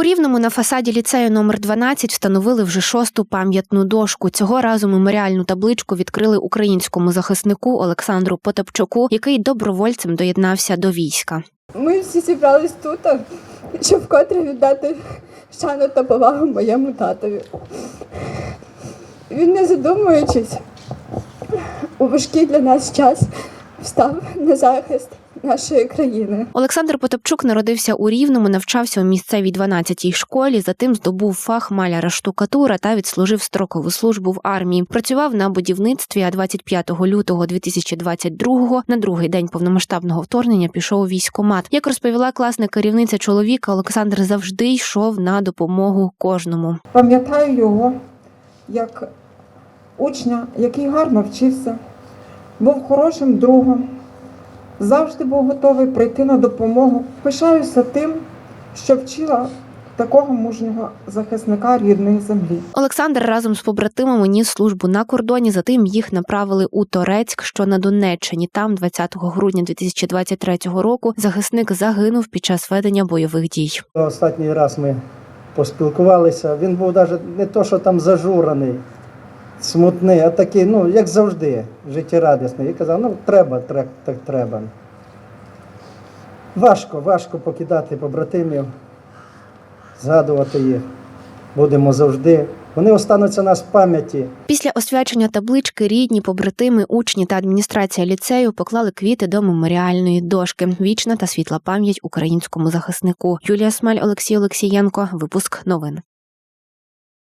У рівному на фасаді ліцею номер 12 встановили вже шосту пам'ятну дошку. Цього разу меморіальну табличку відкрили українському захиснику Олександру Потапчуку, який добровольцем доєднався до війська. Ми всі зібрались тут, щоб вкотре віддати шану та повагу моєму татові. Він, не задумуючись, у важкий для нас час встав на захист нашої країни. Олександр Потапчук народився у Рівному, навчався у місцевій 12-й школі. Затим здобув фах маляра штукатура та відслужив строкову службу в армії. Працював на будівництві. А 25 лютого 2022-го, на другий день повномасштабного вторгнення, пішов у військкомат. Як розповіла класна керівниця чоловіка, Олександр завжди йшов на допомогу кожному. Пам'ятаю його як учня, який гарно вчився, був хорошим другом, завжди був готовий прийти на допомогу. Пишаюся тим, що вчила такого мужнього захисника рідної землі. Олександр разом з побратимами ніс службу на кордоні. Затим їх направили у Торецьк, що на Донеччині. Там, 20 грудня 2023 року, захисник загинув під час ведення бойових дій. Останній раз ми поспілкувалися. Він був навіть не то, що там зажурений, смутний, а такий, ну, як завжди, життєрадісний. І казав, ну треба, трек- так треба. Важко, важко покидати побратимів, згадувати їх. Будемо завжди. Вони остануться нас в пам'яті. Після освячення таблички рідні, побратими, учні та адміністрація ліцею поклали квіти до меморіальної дошки. Вічна та світла пам'ять українському захиснику. Юлія Смаль, Олексій Олексієнко. Випуск новин.